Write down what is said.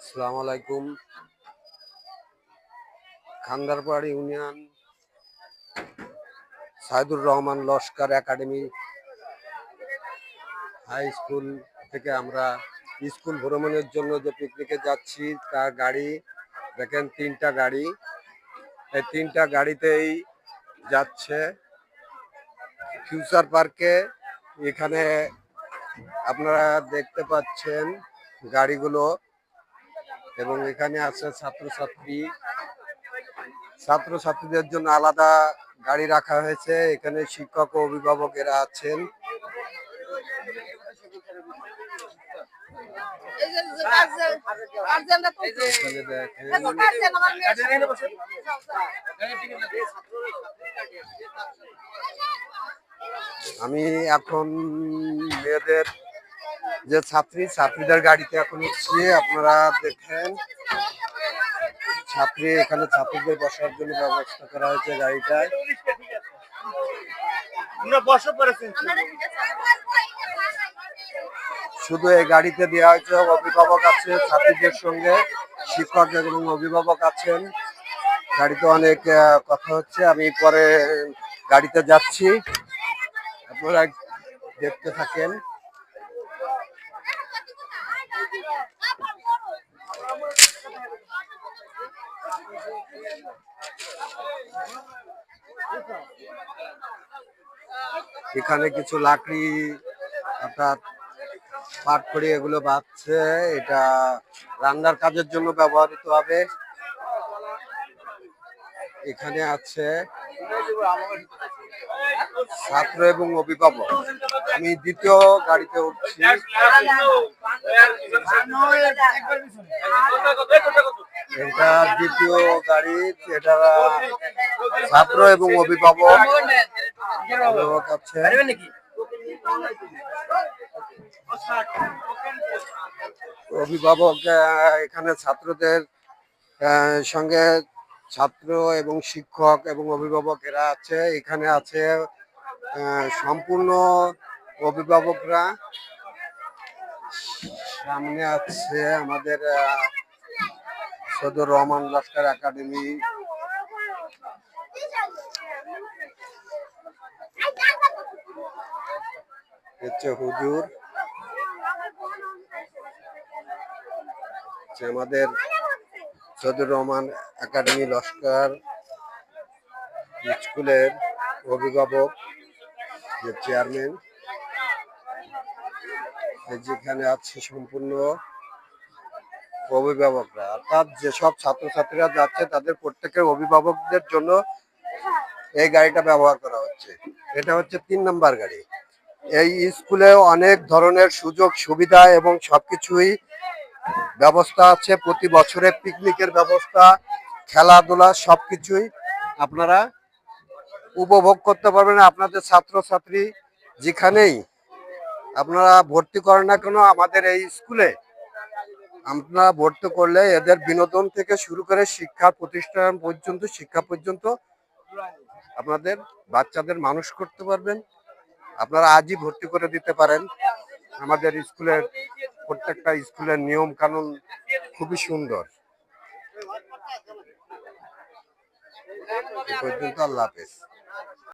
আসসালামু আলাইকুম Khandarpar union, Saidur Rahman Laskar academy high school থেকে আমরা স্কুল ভ্রমণের জন্য যে পিকনিকে যাচ্ছি, তার গাড়ি, দেখেন তিনটা গাড়ি। এই তিনটা গাড়িতেই যাচ্ছে ফিউচার পার্কে। এখানে আপনারা দেখতে পাচ্ছেন গাড়িগুলো। এবং এখানে আছে ছাত্রছাত্রী। ছাত্রছাত্রীদের জন্য আলাদা গাড়ি রাখা হয়েছে। এখানে শিক্ষক ও অভিভাবকেরা আছেন। আমি এখন মেয়েদের যে ছাত্রী ছাত্রীদের গাড়িতে এখন উঠছি আপনারা দেখেন। ছাত্রী এখানে ছাত্রীদের বসার জন্য ব্যবস্থা করা হয়েছে গাড়িটায়। শুধু এই গাড়িতে দেওয়া হয়েছে অভিভাবক আছে ছাত্রীদের সঙ্গে শিক্ষক এবং অভিভাবক আছেন। গাড়িতে অনেক কথা হচ্ছে আমি পরে গাড়িতে যাচ্ছি। আপনারা দেখতে থাকেন। এখানে কিছু লাকড়ি অর্থাৎ পাট করে এগুলো বাঁধছে। এটা রান্নার কাজের জন্য ব্যবহৃত হবে। এখানে আছে ছাত্র এবং অভিভাবক। আমি দ্বিতীয় গাড়িতে উঠছি। এটা দ্বিতীয় গাড়ি, এটা ছাত্র এবং অভিভাবক। অভিভাবক আছে। অভিভাবক এখানে ছাত্রদের সঙ্গে ছাত্র এবং শিক্ষক এবং অভিভাবকেরা আছে, এখানে আছে সম্পূর্ণ অভিভাবকরা। সামনে আছে আমাদের সদর রহমান লস্কর একাডেমি। হচ্ছে হুজুর। আমাদের সদর রহমান একাডেমি লস্কর স্কুলের অভিভাবক, যে চেয়ারম্যান যেখানে আছে সম্পূর্ণ অভিভাবকরা। অর্থাৎ যেসব ছাত্রছাত্রীরা যাচ্ছে, তাদের প্রত্যেকের অভিভাবকদের জন্য এই গাড়িটা ব্যবহার করা হচ্ছে। এটা হচ্ছে তিন নম্বর গাড়ি। এই স্কুলে অনেক ধরনের সুযোগ, সুবিধা এবং সবকিছুই ব্যবস্থা আছে। প্রতি বছরে পিকনিকের ব্যবস্থা খেলাধুলা সবকিছুই আপনারা উপভোগ করতে পারবেন। আপনাদের ছাত্রছাত্রী যেখানেই আপনারা ভর্তি করেন না কেন, আমাদের এই স্কুলে আপনারা ভর্তি করলে এদের বিনোদন থেকে শুরু করে শিক্ষা প্রতিষ্ঠান পর্যন্ত, শিক্ষা পর্যন্ত আপনাদের বাচ্চাদের মানুষ করতে পারবেন। আপনারা আজই ভর্তি করে দিতে পারেন। আমাদের স্কুলের প্রত্যেকটা স্কুলের নিয়ম কানুন খুবই সুন্দর। y 50 lápiz.